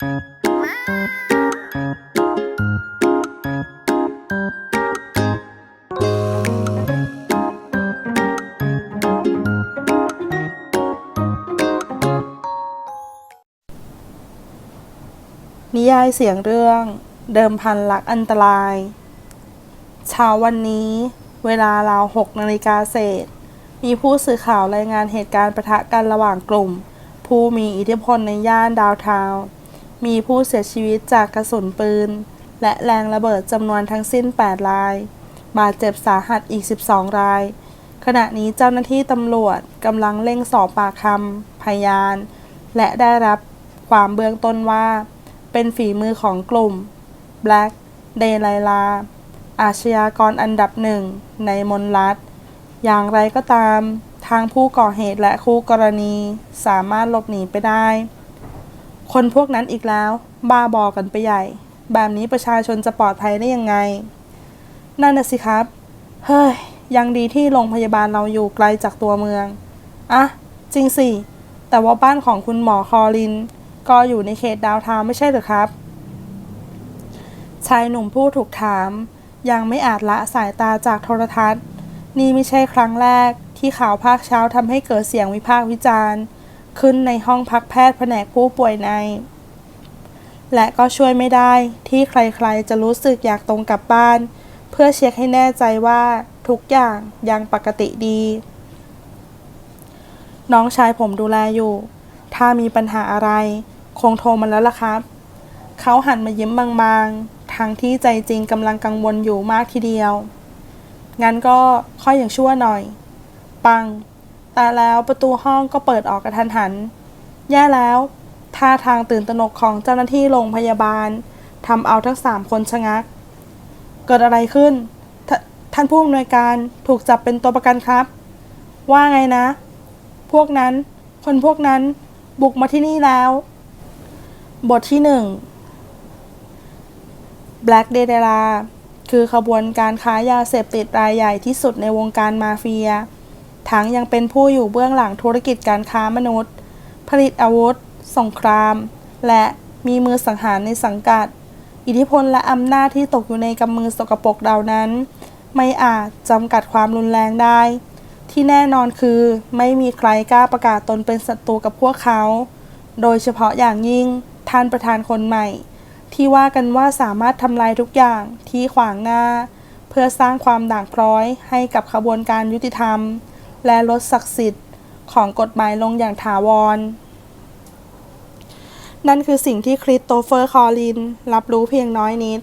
นิยายเสียงเรื่อง เดิมพันรักอันตราย เช้าวันนี้เวลาราวหกนาฬิกาเศษ มีผู้สื่อข่าวรายงานเหตุการณ์ประทะกันระหว่างกลุ่ม ผู้มีอิทธิพลในย่านดาวทาวน์ มีผู้เสียชีวิตจากกระสุนปืน และแรงระเบิดจำนวนทั้งสิ้น 8 ราย บาดเจ็บสาหัสอีก 12 ราย ขณะนี้เจ้าหน้าที่ตำรวจกำลังเร่งสอบปากคำพยาน และได้รับความเบื้องต้นว่า เป็นฝีมือของกลุ่ม Black เดลายลาอาชญากรอันดับหนึ่งในมนรัฐ อย่างไรก็ตาม ทางผู้ก่อเหตุและคู่กรณีสามารถหลบหนีไปได้ คนพวกนั้นอีกแล้ว บ้าบอกันไปใหญ่ แบบนี้ประชาชนจะปลอดภัยได้ยังไง นั่นน่ะสิครับ เฮ้ย ยังดีที่โรงพยาบาลเราอยู่ไกลจากตัวเมือง อะ จริงสิ แต่ว่าบ้านของคุณหมอคอลิน ก็อยู่ในเขตดาวทาวไม่ใช่หรือครับ ชายหนุ่มผู้ถูกถาม ยังไม่อาจละสายตาจากโทรทัศน์ นี่ไม่ใช่ครั้งแรกที่ข่าวภาคเช้าทำให้เกิดเสียงวิพากษ์วิจารณ์ ขึ้นในห้องพักแพทย์แผนกผู้ป่วยใน และก็ช่วยไม่ได้ที่ใครๆจะรู้สึกอยากตรงกลับบ้าน เพื่อเช็คให้แน่ใจว่าทุกอย่างยังปกติดี น้องชายผมดูแลอยู่ ถ้ามีปัญหาอะไร คงโทรมาแล้วล่ะครับ เขาหันมายิ้มบางๆ ทั้งที่ใจจริงกำลังกังวลอยู่มากทีเดียว งั้นก็ค่อยอย่างชั่วหน่อย ปัง แต่แล้วประตูห้องก็เปิดออกกระทันหัน แย่แล้ว ท่าทางตื่นตระหนกของเจ้าหน้าที่โรงพยาบาลทำเอาทั้งสามคนชะงัก เกิดอะไรขึ้นทท่านผู้อำนวยการถูกจับเป็นตัวประกันครับ ว่าไงนะ พวกนั้น คนพวกนั้นบุกมาที่นี่แล้ว บทที่หนึ่ง Black d e d e l a คือขบวนการค้ายาเสพติดรายใหญ่ที่สุดในวงการมาเฟีย ทั้งยังเป็นผู้อยู่เบื้องหลังธุรกิจการค้ามนุษย์ ผลิตอาวุธ สงคราม และมีมือสังหารในสังกัด อิทธิพลและอำนาจที่ตกอยู่ในกำมือสกปรกเหล่านั้น ไม่อาจจำกัดความรุนแรงได้ ที่แน่นอนคือไม่มีใครกล้าประกาศตนเป็นศัตรูกับพวกเขา โดยเฉพาะอย่างยิ่งท่านประธานคนใหม่ ที่ว่ากันว่าสามารถทำลายทุกอย่างที่ขวางหน้า เพื่อสร้างความด่างพร้อยให้กับขบวนการยุติธรรม และลดศักดิ์สิทธิ์ของกฎหมายลงอย่างถาวร นั่นคือสิ่งที่คริสโตเฟอร์ คอลิน รับรู้เพียงน้อยนิด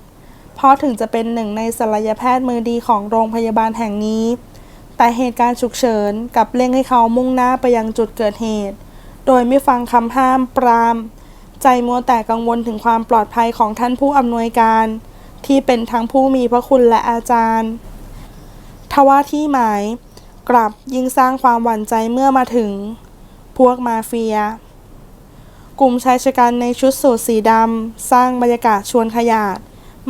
เพราะถึงจะเป็นหนึ่งในศัลยแพทย์มือดีของโรงพยาบาลแห่งนี้ แต่เหตุการณ์ฉุกเฉินกับเร่งให้เขามุ่งหน้าไปยังจุดเกิดเหตุ โดยไม่ฟังคำห้ามปราม ใจมัวแต่กังวลถึงความปลอดภัยของท่านผู้อำนวยการ ที่เป็นทั้งผู้มีพระคุณและอาจารย์ ทว่าที่หมาย กลับยิ่งสร้างความหวั่นใจเมื่อมาถึง พวกมาเฟีย กลุ่มชายชะกันในชุดสูทสีดำสร้างบรรยากาศชวนขยาด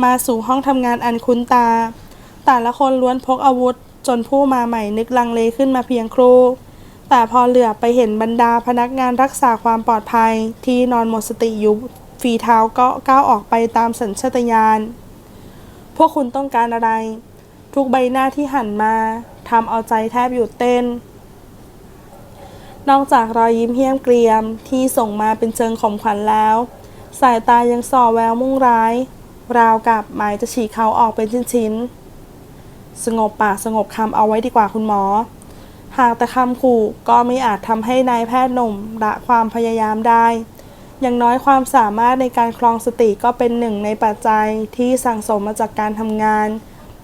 มาสู่ห้องทำงานอันคุ้นตา แต่ละคนล้วนพกอาวุธ จนผู้มาใหม่นึกลังเลขึ้นมาเพียงครู่แต่พอเหลือบไปเห็นบรรดาพนักงานรักษาความปลอดภัยที่นอนหมดสติอยู่ฝีเท้าก็ก้าวออกไปตามสัญชาตญาณ พวกคุณต้องการอะไร ทุกใบหน้าที่หันมา ทำเอาใจแทบหยุดเต้น นอกจากรอยยิ้มเหี้ยมเกรียมที่ส่งมาเป็นเชิงข่มขวัญแล้ว สายตายังส่อแววมุ่งร้าย ราวกับหมายจะฉีกเขาออกเป็นชิ้นๆ สงบปากสงบคำเอาไว้ดีกว่าคุณหมอ หากแต่คำขู่ก็ไม่อาจทำให้นายแพทย์หนุ่มละความพยายามได้อย่างน้อยความสามารถในการคลองสติก็เป็นหนึ่งในปัจจัยที่สั่งสมมาจากการทำงาน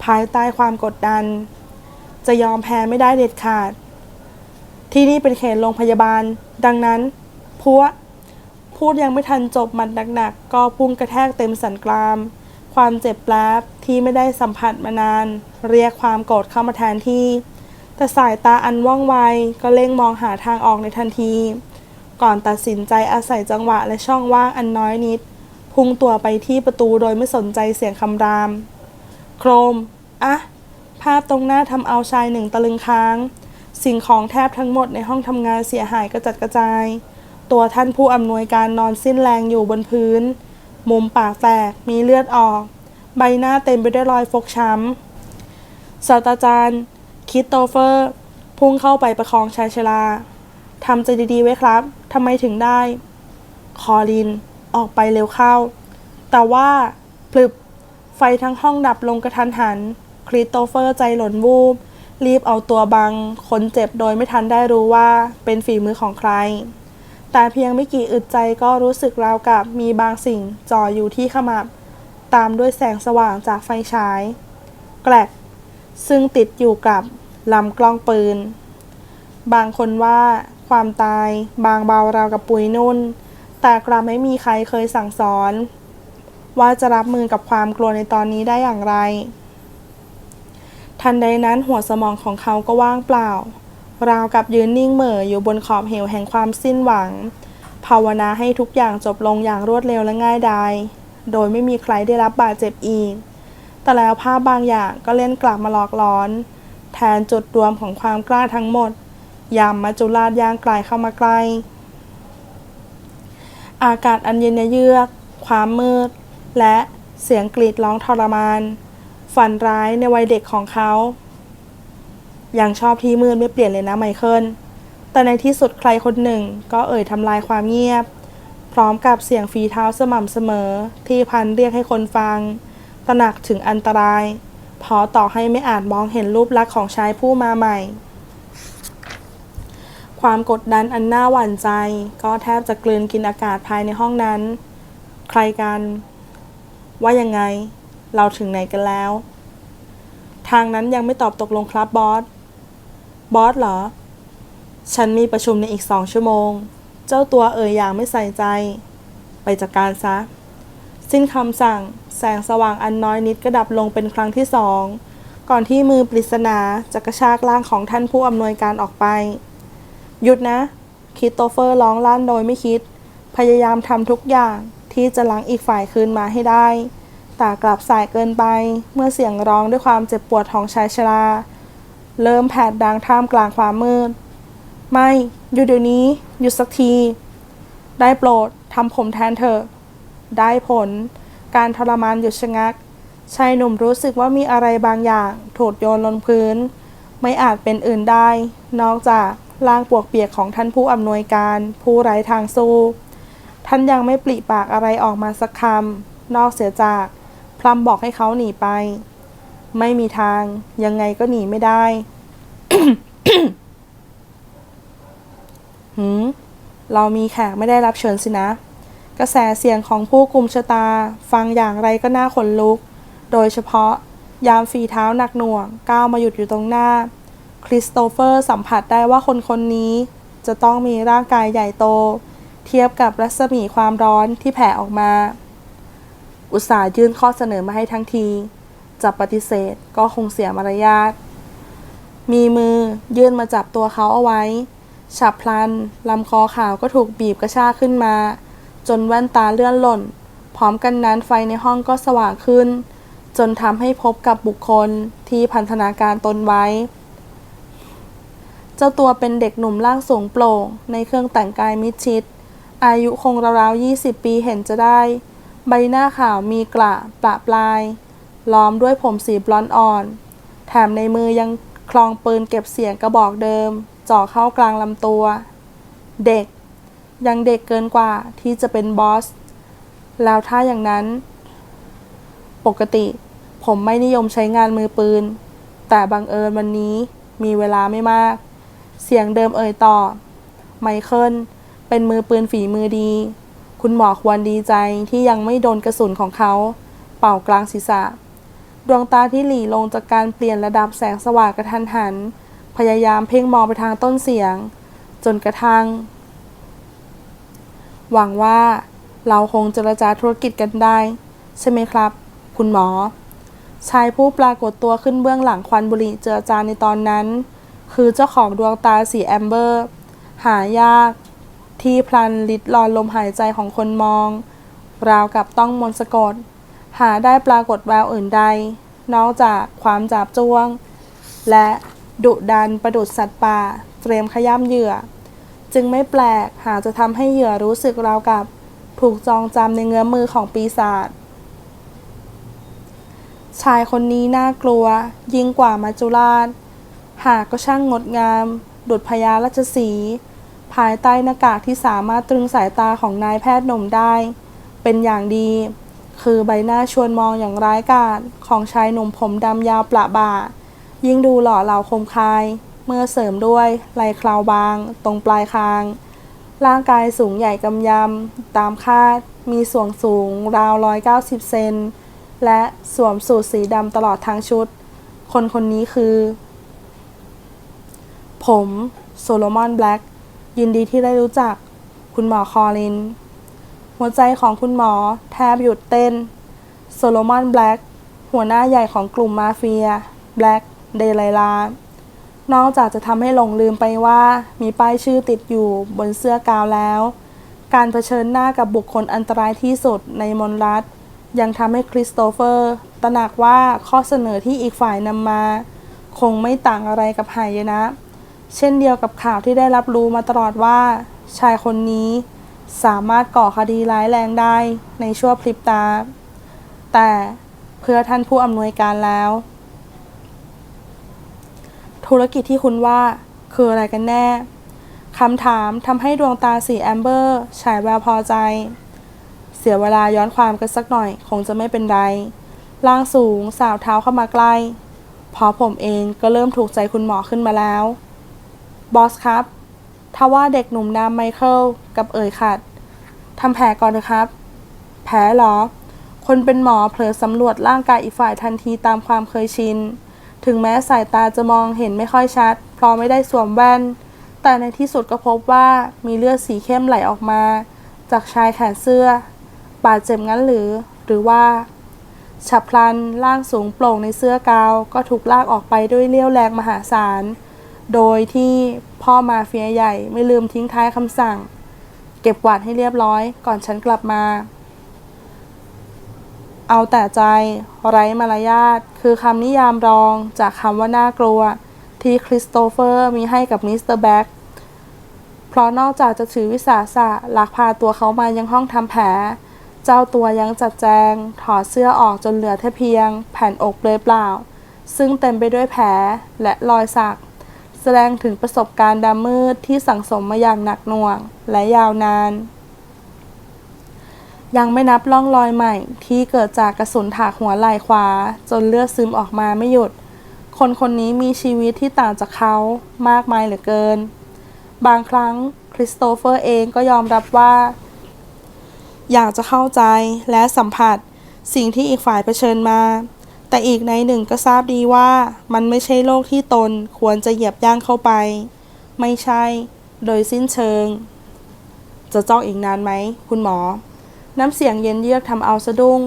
ภายใต้ความกดดัน จะยอมแพ้ไม่ได้เด็ดขาด ที่นี่เป็นเขตโรงพยาบาล ดังนั้นพัวพูดยังไม่ทันจบมัดหนักๆ ก็พุ่งกระแทกเต็มสันกราม ความเจ็บแปลบที่ไม่ได้สัมผัสมานาน เรียกความโกรธเข้ามาแทนที่ แต่สายตาอันว่องไวก็เล่งมองหาทางออกในทันที ก่อนตัดสินใจอาศัยจังหวะและช่องว่างอันน้อยนิด พุ่งตัวไปที่ประตูโดยไม่สนใจเสียงคำราม โครมอะาพตรงหน้าทำเอาชายหนึ่งตะลึงค้าง สิ่งของแทบทั้งหมดในห้องทำงานเสียหายกระจัดกระจาย ตัวท่านผู้อำนวยการนอนสิ้นแรงอยู่บนพื้น มุมปากแตกมีเลือดออก ใบหน้าเต็มไปด้วยรอยฟกช้ำศาสตราจารย์คริสโตเฟอร์ พุ่งเข้าไปประคองชายชราทำใจดีๆไว้ครับทำไมถึงได้ คอลิน ออกไปเร็วเข้า แต่ว่าพลึบไฟทั้งห้องดับลงกระทันหัน คริสโตเฟอร์ใจหล่นวูบ รีบเอาตัวบัง คนเจ็บโดยไม่ทันได้รู้ว่าเป็นฝีมือของใคร แต่เพียงไม่กี่อึดใจก็รู้สึกราวกับมีบางสิ่งจ่ออยู่ที่ขมับ ตามด้วยแสงสว่างจากไฟฉาย แกลกซึ่งติดอยู่กับลำกล้องปืน บางคนว่าความตายบางเบาราวกับปุยนุ่น แต่กลับไม่มีใครเคยสั่งสอน ว่าจะรับมือกับความกลัวในตอนนี้ได้อย่างไร ทันใดนั้นหัวสมองของเขาก็ว่างเปล่า ราวกับยืนนิ่งเหม่ออยู่บนขอบเหวแห่งความสิ้นหวัง ภาวนาให้ทุกอย่างจบลงอย่างรวดเร็วและง่ายดาย โดยไม่มีใครได้รับบาดเจ็บอีก แต่แล้วภาพบางอย่างก็เล่นกลับมาหลอกหลอน แทนจุดรวมของความกล้าทั้งหมด ยามมัจจุราชย่างไกลเข้ามาใกล้ อากาศอันเย็นเยือก ความมืด และเสียงกรีดร้องทรมาน ฝันร้ายในวัยเด็กของเขา ยังชอบที่มืดไม่เปลี่ยนเลยนะไมเคิล แต่ในที่สุดใครคนหนึ่งก็เอ่ยทำลายความเงียบ พร้อมกับเสียงฝีเท้าสม่ำเสมอ ที่พันเรียกให้คนฟัง ตระหนักถึงอันตราย พอต่อให้ไม่อาจมองเห็นรูปลักษณ์ของชายผู้มาใหม่ ความกดดันอันน่าหวั่นใจ ก็แทบจะกลืนกินอากาศภายในห้องนั้น ใครกัน ว่ายังไง เราถึงไหนกันแล้ว ทางนั้นยังไม่ตอบตกลงครับบอส บอสเหรอ ฉันมีประชุมในอีกสองชั่วโมง เจ้าตัวเอ่ยอย่างไม่ใส่ใจ ไปจัดการซะ สิ้นคำสั่ง แสงสว่างอันน้อยนิดก็ดับลงเป็นครั้งที่สอง ก่อนที่มือปริศนาจะกระชากร่างของท่านผู้อำนวยการออกไป หยุดนะคริสโตเฟอร์ร้องลั่นโดยไม่คิด พยายามทำทุกอย่างที่จะล้างอีกฝ่ายคืนมาให้ได้ แต่กลับสายเกินไป เมื่อเสียงร้องด้วยความเจ็บปวดของชายชรา เริ่มแผดดังท่ามกลางความมืด ไม่หยุดเดี๋ยวนี้หยุดสักที ได้โปรดทำผมแทนเถอะ ได้ผล การทรมานหยุดชะงัก ชายหนุ่มรู้สึกว่ามีอะไรบางอย่างถูกโยนลงพื้น ไม่อาจเป็นอื่นได้ นอกจากร่างปวกเปียกของท่านผู้อำนวยการ ผู้ไร้ทางสู้ ท่านยังไม่ปริปากอะไรออกมาสักคำนอกเสียจาก พลัมบอกให้เขาหนีไป ไม่มีทาง ยังไงก็หนีไม่ได้หืมเรามีแขกไม่ได้รับเชิญสินะ กระแสเสียงของผู้กลุ่มชะตา ฟังอย่างไรก็น่าขนลุก โดยเฉพาะยามฝีเท้าหนักหน่วง ก้าวมาหยุดอยู่ตรงหน้า คริสโตเฟอร์สัมผัสได้ว่าคนคนนี้ จะต้องมีร่างกายใหญ่โต เทียบกับรัศมีความร้อนที่แผ่ออกมา อุตส่าห์ยื่นข้อเสนอมาให้ทั้งที จะปฏิเสธก็คงเสียมารยาท มีมือยื่นมาจับตัวเขาเอาไว้ ฉับพลันลำคอขาวก็ถูกบีบกระชากขึ้นมา จนแว่นตาเลื่อนหล่น พร้อมกันนั้นไฟในห้องก็สว่างขึ้น จนทำให้พบกับบุคคลที่พันธนาการตนไว้ เจ้าตัวเป็นเด็กหนุ่มร่างสูงโปร่งในเครื่องแต่งกายมิดชิด อายุคงราวๆ20 ปีเห็นจะได้ ใบหน้าขาวมีกระปะปลาย ล้อมด้วยผมสีบลอนด์อ่อน แถมในมือยังคลองปืนเก็บเสียงกระบอกเดิมจ่อเข้ากลางลำตัว เด็ก ยังเด็กเกินกว่าที่จะเป็นบอส แล้วถ้าอย่างนั้น ปกติผมไม่นิยมใช้งานมือปืน แต่บังเอิญวันนี้มีเวลาไม่มาก เสียงเดิมเอ่ยต่อ ไมเคิลเป็นมือปืนฝีมือดี คุณหมอควรดีใจที่ยังไม่โดนกระสุนของเขา เป่ากลางศีรษะ ดวงตาที่หลีลงจากการเปลี่ยนระดับแสงสว่างกระทันหัน พยายามเพ่งมองไปทางต้นเสียง จนกระทั่ง หวังว่าเราคงเจรจาธุรกิจกันได้ ใช่ไหมครับ คุณหมอ ชายผู้ปรากฏตัวขึ้นเบื้องหลังควันบุหรี่เจือจานในตอนนั้น คือเจ้าของดวงตาสีแอมเบอร์ หายาก ที่พลันลิดรอนลมหายใจของคนมอง ราวกับต้องมนสะกด หาได้ปรากฏแววอื่นใด นอกจากความจับจ้วง และดุดันประดุดสัตว์ป่า เตรียมขย้ำเหยื่อ จึงไม่แปลกหากจะทำให้เหยื่อรู้สึกราวกับ ถูกจองจำในเงื้อมือของปีศาจชายคนนี้น่ากลัวยิ่งกว่ามัจจุราช หากก็ช่างงดงาม ดุจพญาราชสีห์ ภายใต้หน้ากากที่สามารถตรึงสายตาของนายแพทย์หนุ่มได้ เป็นอย่างดี คือใบหน้าชวนมองอย่างร้ายกาจของชายหนุ่มผมดำยาวประบ่า ยิ่งดูหล่อเหลาคมคาย เมื่อเสริมด้วยไหล่เคราวบาง ตรงปลายคาง ร่างกายสูงใหญ่กำยำ ตามคาด มีส่วนสูงราว 190 เซน และสวมสูทสีดำตลอดทั้งชุด คนคนนี้คือ ผม โซโลมอนแบล็ก ยินดีที่ได้รู้จัก คุณหมอคอลิน หัวใจของคุณหมอแทบหยุดเต้น โซโลมอนแบล็กหัวหน้าใหญ่ของกลุ่มมาเฟียแบล็กเดลไลานอกจากจะทำให้หลงลืมไปว่ามีป้ายชื่อติดอยู่บนเสื้อกาวแล้ว การเผชิญหน้ากับบุคคลอันตรายที่สุดในมอนรัฐ ยังทำให้คริสโตเฟอร์ ตระหนักว่าข้อเสนอที่อีกฝ่ายนำมา คงไม่ต่างอะไรกับหายนะ เช่นเดียวกับข่าวที่ได้รับรู้มาตลอดว่า ชายคนนี้สามารถก่อคดีร้ายแรงได้ในชั่วพริบตา แต่เพื่อท่านผู้อำนวยการแล้ว ธุรกิจที่คุณว่าคืออะไรกันแน่คำถามทำให้ดวงตาสีแอมเบอร์ฉายแววพอใจ เสียเวลาย้อนความกันสักหน่อยคงจะไม่เป็นไรร่างสูงสาวเท้าเข้ามาใกล้เพอผมเองก็เริ่มถูกใจคุณหมอขึ้นมาแล้ว บอสครับถ้าว่าเด็กหนุ่มนามไมเคิลกับเอ่ยขัดทำแผลก่อนนะครับ แผลเหรอ คนเป็นหมอเผลอสำรวจร่างกายอีกฝ่ายทันทีตามความเคยชิน ถึงแม้สายตาจะมองเห็นไม่ค่อยชัด เพราะไม่ได้สวมแว่น แต่ในที่สุดก็พบว่ามีเลือดสีเข้มไหลออกมา จากชายแขนเสื้อ บาดเจ็บงั้นหรือ หรือว่า ฉับพลันร่างสูงโปร่งในเสื้อกาว ก็ถูกลากออกไปด้วยเลี้ยวแรงมหาศาล โดยที่พ่อมาเฟียใหญ่ไม่ลืมทิ้งท้ายคำสั่ง เก็บกวาดให้เรียบร้อย ก่อนฉันกลับมา เอาแต่ใจไร้มารยาทคือคำนิยามรองจากคำว่าน่ากลัว ที่คริสโตเฟอร์มีให้กับมิสเตอร์แบ็กเพราะนอกจากจะถือวิสาสะลักพาตัวเขามายังห้องทำแผลเจ้าตัวยังจัดแจง ถอดเสื้อออกจนเหลือแค่เพียง แผ่นอกเปลือยเปล่า ซึ่งเต็มไปด้วยแผลและรอยสัก แสดงถึงประสบการณ์ดำมืดที่สั่งสมมาอย่างหนักหน่วงและยาวนาน ยังไม่นับร่องรอยใหม่ ที่เกิดจากกระสุนถากหัวไหล่ขวา จนเลือดซึมออกมาไม่หยุด คนคนนี้มีชีวิตที่ต่างจากเขามากมายเหลือเกิน บางครั้งคริสโตเฟอร์เองก็ยอมรับว่า อยากจะเข้าใจและสัมผัสสิ่งที่อีกฝ่ายเผชิญมา แต่อีกในหนึ่งก็ทราบดีว่ามันไม่ใช่โลกที่ตนควรจะเหยียบย่างเข้าไป ไม่ใช่ โดยสิ้นเชิง จะจ้องอีกนานไหม คุณหมอ น้ำเสียงเย็นเยือกทำเอาสะดุ้ง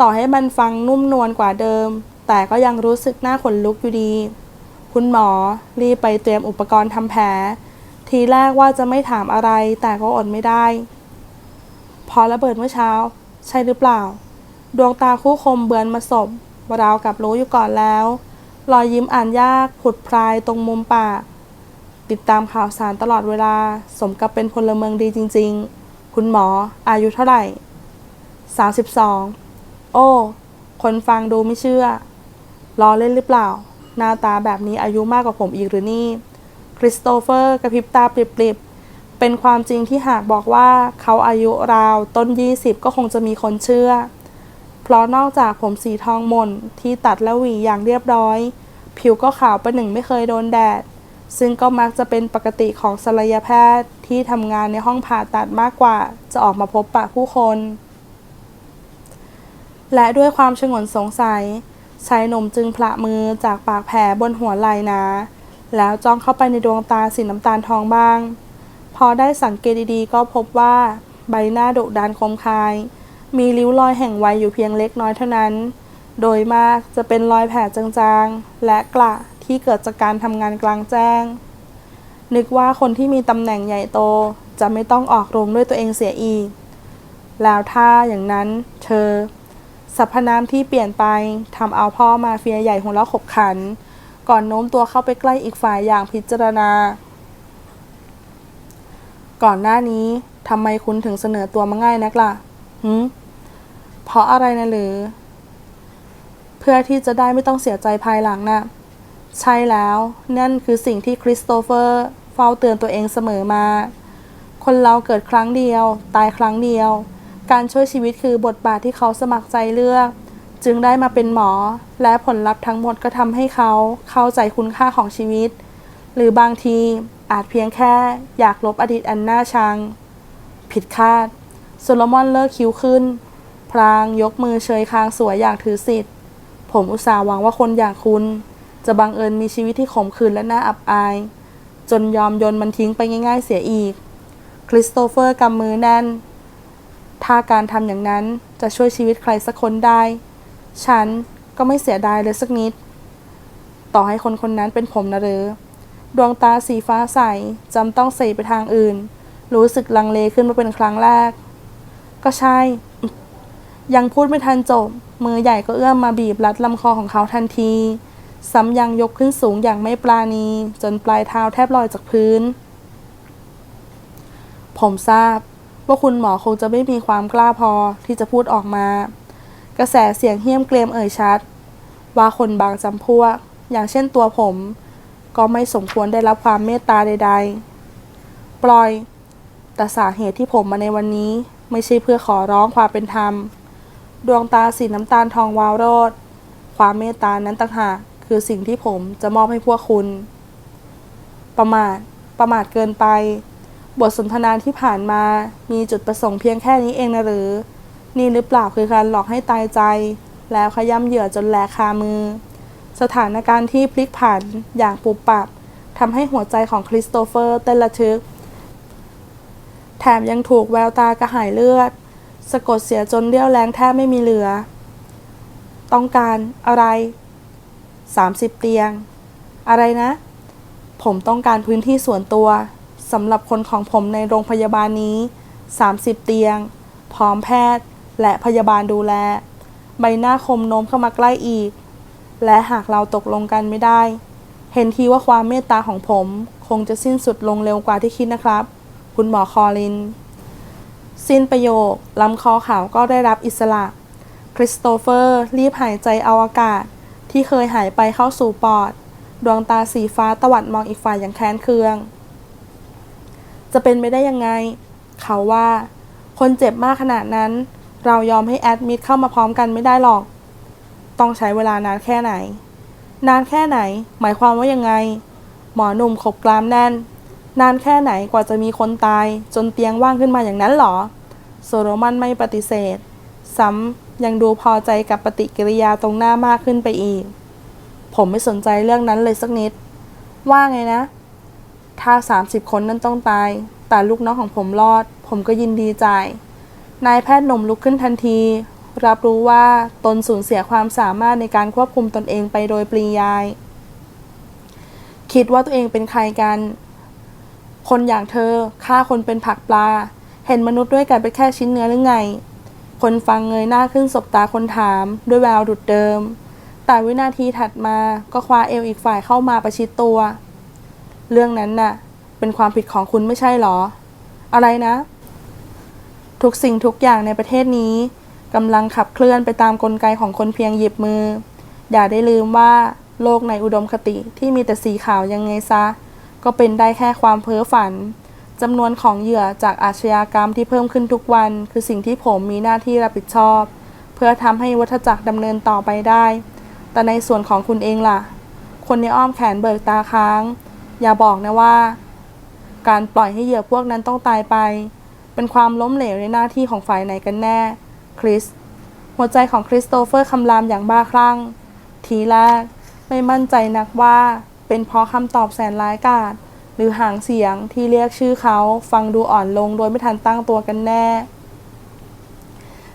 ต่อให้มันฟังนุ่มนวลกว่าเดิม แต่ก็ยังรู้สึกหน้าขนลุกอยู่ดี คุณหมอรีบไปเตรียมอุปกรณ์ทำแผล ทีแรกว่าจะไม่ถามอะไร แต่ก็อดไม่ได้ พอระเบิดเมื่อเช้า ใช่หรือเปล่า ดวงตาคู่คมเบือนมาสบ ราวกับรู้อยู่ก่อนแล้ว รอยยิ้มอ่านยากผุดพรายตรงมุมปาก ติดตามข่าวสารตลอดเวลา สมกับเป็นพลเมืองดีจริง ๆ คุณหมออายุเท่าไหร่ 32 โอ้ คนฟังดูไม่เชื่อรอเล่นหรือเปล่า หน้าตาแบบนี้อายุมากกว่าผมอีกหรือนี่ คริสโตเฟอร์กระพริบตาปริบๆ เป็นความจริงที่หากบอกว่าเขาอายุราวต้น 20 ก็คงจะมีคนเชื่อ เพราะนอกจากผมสีทองมนที่ตัดและหวีอย่างเรียบร้อย ผิวก็ขาวประหนึ่งไม่เคยโดนแดด ซึ่งก็มักจะเป็นปกติของศัลยแพทย์ที่ทำงานในห้องผ่าตัดมากกว่า จะออกมาพบปะผู้คน และด้วยความชงนสงสัยชายหนุ่มจึงพละมือจากปากแผลบนหัวไหล่นา แล้วจ้องเข้าไปในดวงตาสีน้ำตาลทองบ้าง พอได้สังเกตดีๆ ก็พบว่าใบหน้าดุดันคมคาย มีริ้วรอยแห่งวัยอยู่เพียงเล็กน้อยเท่านั้น โดยมากจะเป็นรอยแผลจางๆ และกระที่เกิดจากการทำงานกลางแจ้ง นึกว่าคนที่มีตำแหน่งใหญ่โตจะไม่ต้องออกโรงด้วยตัวเองเสียอีก แล้วถ้าอย่างนั้นเธอสรรพนามที่เปลี่ยนไปทำเอาพ่อมาเฟียใหญ่หัวเราะขบขัน ก่อนโน้มตัวเข้าไปใกล้อีกฝ่ายอย่างพิจารณา ก่อนหน้านี้ทำไมคุณถึงเสนอตัวมาง่ายนักล่ะ หืมเพราะอะไรนะหรือ เพื่อที่จะได้ไม่ต้องเสียใจภายหลังน่ะ ใช่แล้ว นั่นคือสิ่งที่คริสโตเฟอร์เฝ้าเตือนตัวเองเสมอมา คนเราเกิดครั้งเดียว ตายครั้งเดียว การช่วยชีวิตคือบทบาทที่เขาสมัครใจเลือก จึงได้มาเป็นหมอ และผลลัพธ์ทั้งหมดก็ทำให้เขาเข้าใจคุณค่าของชีวิต หรือบางทีอาจเพียงแค่อยากลบอดีตอันน่าชัง ผิดคาด โซโลมอนเลิกคิ้วขึ้น พลางยกมือเชยคางสวยอย่างถือสิทธิ์ ผมอุตส่าห์หวังว่าคนอย่างคุณ จะบังเอิญมีชีวิตที่ขมขื่นและน่าอับอาย จนยอมโยนมันทิ้งไปง่าย ๆ เสียอีก คริสโตเฟอร์กำมือแน่น ถ้าการทำอย่างนั้นจะช่วยชีวิตใครสักคนได้ ฉันก็ไม่เสียดายเลยสักนิด ต่อให้คนคนนั้นเป็นผมนะหรือ ดวงตาสีฟ้าใสจำต้องเสไปทางอื่น รู้สึกลังเลขึ้นมาเป็นครั้งแรก ก็ใช่ ยังพูดไม่ทันจบ มือใหญ่ก็เอื้อมมาบีบรัดลำคอของเขาทันที ซ้ำยังยกขึ้นสูงอย่างไม่ปราณี จนปลายเท้าแทบลอยจากพื้น ผมทราบว่าคุณหมอคงจะไม่มีความกล้าพอที่จะพูดออกมา กระแสเสียงเฮี้ยมเกรียมเอ่ยชัด ว่าคนบางจำพวก อย่างเช่นตัวผม ก็ไม่สมควรได้รับความเมตตาใด ๆ ปล่อย แต่สาเหตุที่ผมมาในวันนี้ ไม่ใช่เพื่อขอร้องความเป็นธรรม ดวงตาสีน้ำตาลทองวาวโรดความเมตตานั้นต่างหากคือสิ่งที่ผมจะมอบให้พวกคุณ ประมาท ประมาทเกินไป บทสนทนาที่ผ่านมามีจุดประสงค์เพียงแค่นี้เองนะหรือ นี่หรือเปล่าคือการหลอกให้ตายใจ แล้วขย้ำเหยื่อจนแหลกคามือ สถานการณ์ที่พลิกผันอย่างปุบปับทำให้หัวใจของคริสโตเฟอร์เต้นระทึก มยังถูกแววตากระหายเลือด สะกดเสียจนเรี่ยวแรงแทบไม่มีเหลือ ต้องการอะไร 30 เตียง อะไรนะ ผมต้องการพื้นที่ส่วนตัวสำหรับคนของผมในโรงพยาบาลนี้ 30 เตียง พร้อมแพทย์และพยาบาลดูแล ใบหน้าคมโน้มเข้ามาใกล้อีก และหากเราตกลงกันไม่ได้ เห็นทีว่าความเมตตาของผมคงจะสิ้นสุดลงเร็วกว่าที่คิดนะครับ คุณหมอคอลิน สิ้นประโยคลำคอขาวก็ได้รับอิสระ คริสโตเฟอร์ รีบหายใจเอาอากาศ ที่เคยหายไปเข้าสู่ปอด ดวงตาสีฟ้าตวัดมองอีกฝ่ายอย่างแค้นเคือง จะเป็นไปได้ยังไง เขาว่า คนเจ็บมากขนาดนั้น เรายอมให้แอดมิดเข้ามาพร้อมกันไม่ได้หรอก ต้องใช้เวลานานแค่ไหน นานแค่ไหน หมายความว่ายังไง หมอหนุ่มขบกรามแน่น นานแค่ไหนกว่าจะมีคนตาย จนเตียงว่างขึ้นมาอย่างนั้นหรอ โซโรมันไม่ปฏิเสธ ซ้ำยังดูพอใจกับปฏิกิริยาตรงหน้ามากขึ้นไปอีก ผมไม่สนใจเรื่องนั้นเลยสักนิด ว่าไงนะ ถ้า 30 คนนั้นต้องตาย แต่ลูกน้องของผมรอด ผมก็ยินดีใจนายแพทย์หนุ่มลุกขึ้นทันที รับรู้ว่าตนสูญเสียความสามารถในการควบคุมตนเองไปโดยปริยาย คิดว่าตัวเองเป็นใครกัน คนอย่างเธอฆ่าคนเป็นผักปลา เห็นมนุษย์ด้วยกันเป็นแค่ชิ้นเนื้อหรือไง คนฟังเงยหน้าขึ้นสบตาคนถาม ด้วยแววดุดเดิม แต่วินาทีถัดมาก็คว้าเอวอีกฝ่ายเข้ามาประชิดตัว เรื่องนั้นน่ะ เป็นความผิดของคุณไม่ใช่หรอ อะไรนะ ทุกสิ่งทุกอย่างในประเทศนี้กำลังขับเคลื่อนไปตามกลไกของคนเพียงหยิบมือ อย่าได้ลืมว่าโลกในอุดมคติที่มีแต่สีขาวยังไงซะ ก็เป็นได้แค่ความเพ้อฝันจำนวนของเหยื่อจากอาชญากรรมที่เพิ่มขึ้นทุกวัน คือสิ่งที่ผมมีหน้าที่รับผิดชอบ เพื่อทำให้วัฏจักรดำเนินต่อไปได้ แต่ในส่วนของคุณเองล่ะ คนในอ้อมแขนเบิกตาค้าง อย่าบอกนะว่า การปล่อยให้เหยื่อพวกนั้นต้องตายไป เป็นความล้มเหลวในหน้าที่ของฝ่ายไหนกันแน่ คริส หัวใจของคริสโตเฟอร์คำรามอย่างบ้าคลั่ง ทีแรกไม่มั่นใจนักว่า เป็นเพราะคำตอบแสนร้ายกาจหรือหางเสียงที่เรียกชื่อเขาฟังดูอ่อนลงโดยไม่ทันตั้งตัวกันแน่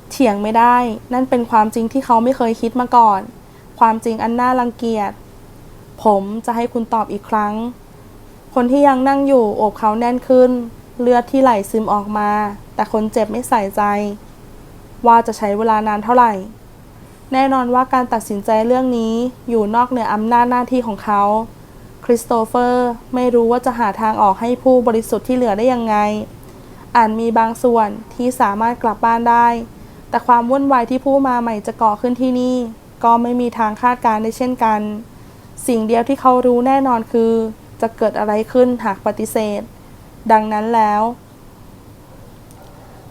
เถียงไม่ได้ นั่นเป็นความจริงที่เขาไม่เคยคิดมาก่อน ความจริงอันน่ารังเกียจ ผมจะให้คุณตอบอีกครั้ง คนที่ยังนั่งอยู่โอบเขาแน่นขึ้น เลือดที่ไหลซึมออกมา แต่คนเจ็บไม่ใส่ใจ ว่าจะใช้เวลานานเท่าไหร่ แน่นอนว่าการตัดสินใจเรื่องนี้อยู่นอกเหนืออำนาจหน้าที่ของเขา คริสโตเฟอร์ไม่รู้ว่าจะหาทางออกให้ผู้บริสุทธิ์ที่เหลือได้ยังไงอาจมีบางส่วนที่สามารถกลับบ้านได้ แต่ความวุ่นวายที่ผู้มาใหม่จะก่อขึ้นที่นี่ ก็ไม่มีทางคาดการณ์ได้เช่นกัน สิ่งเดียวที่เขารู้แน่นอนคือ จะเกิดอะไรขึ้นหากปฏิเสธ ดังนั้นแล้ว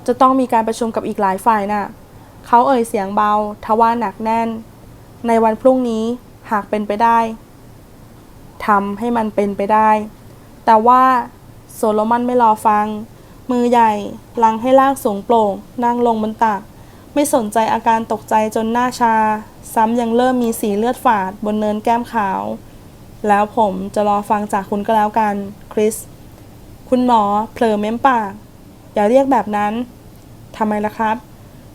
จะต้องมีการประชุมกับอีกหลายฝ่ายน่ะ เขาเอ่ยเสียงเบา ทว่าหนักแน่น ในวันพรุ่งนี้หากเป็นไปได้ ทำให้มันเป็นไปได้ แต่ว่าโซโลมอนไม่รอฟัง มือใหญ่ลังให้ลากสูงโปร่ง นั่งลงบนตัก ไม่สนใจอาการตกใจจนหน้าชา ซ้ำยังเริ่มมีสีเลือดฝาดบนเนินแก้มขาว แล้วผมจะรอฟังจากคุณก็แล้วกัน คริส คุณหมอเผลอเม้มปาก อย่าเรียกแบบนั้นทำไมล่ะครับ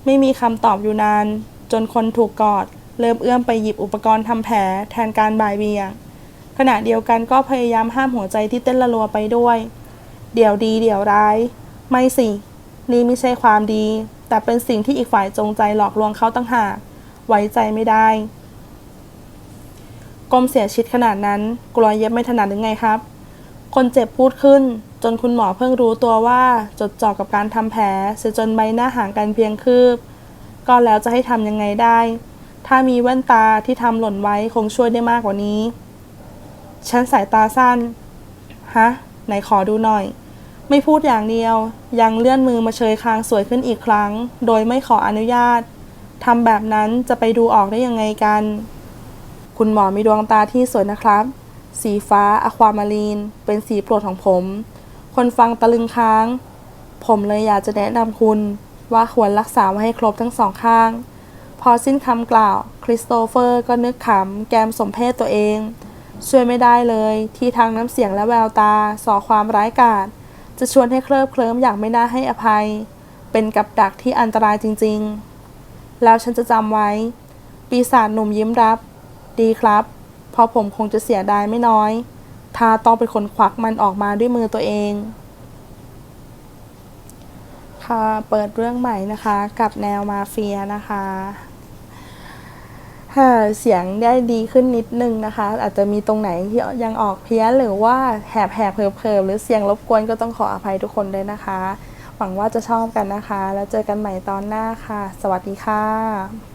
ไม่มีคำตอบอยู่นาน จนคนถูกกอด เริ่มเอื้อมไปหยิบอุปกรณ์ทำแผลแทนการบ่ายเบียง ขณะเดียวกันก็พยายามห้ามหัวใจที่เต้นระรัวไปด้วย เดี๋ยวดีเดี๋ยวร้าย ไม่สิ นี่ไม่ใช่ความดี แต่เป็นสิ่งที่อีกฝ่ายจงใจหลอกลวงเขาตั้งหาก ไว้ใจไม่ได้ก้มเสียชิดขนาดนั้น กลัวเย็บไม่ถนัดหรือไงครับ คนเจ็บพูดขึ้น จนคุณหมอเพิ่งรู้ตัวว่าจดจ่อกับการทำแผลเสียจนใบหน้าห่างกันเพียงคืบ ก็แล้วจะให้ทำยังไงได้ ถ้ามีแว่นตาที่ทำหล่นไว้คงช่วยได้มากกว่านี้ ฉันสายตาสั้น ฮะ ไหนขอดูหน่อย ไม่พูดอย่างเดียว ยังเลื่อนมือมาเชยคางสวยขึ้นอีกครั้ง โดยไม่ขออนุญาตทำแบบนั้นจะไปดูออกได้ยังไงกัน คุณหมอมีดวงตาที่สวยนะครับ สีฟ้าอะความารีน เป็นสีโปรดของผม คนฟังตะลึงค้าง ผมเลยอยากจะแนะนำคุณ ว่าควรรักษาไว้ให้ครบทั้งสองข้าง พอสิ้นคำกล่าว คริสโตเฟอร์ก็นึกขำแกมสมเพศตัวเอง ช่วยไม่ได้เลย ที่ทางน้ำเสียงและแววตาส่อความร้ายกาจจะชวนให้เคลิบเคลิ้มอย่างไม่น่าให้อภัย เป็นกับดักที่อันตรายจริงๆ แล้วฉันจะจำไว้ ปีศาจหนุ่มยิ้มรับ ดีครับ เพราะผมคงจะเสียดายไม่น้อย ถ้าต้องเป็นคนควักมันออกมาด้วยมือตัวเอง ค่ะ เปิดเรื่องใหม่นะคะ กับแนวมาเฟียนะคะ ค่ะเสียงได้ดีขึ้นนิดนึงนะคะ อาจจะมีตรงไหนที่ยังออกเพี้ยนหรือว่าแหบแหบเพลเพลหรือเสียงรบกวนก็ต้องขออภัยทุกคนด้วยนะคะ หวังว่าจะชอบกันนะคะ แล้วเจอกันใหม่ตอนหน้าค่ะ สวัสดีค่ะ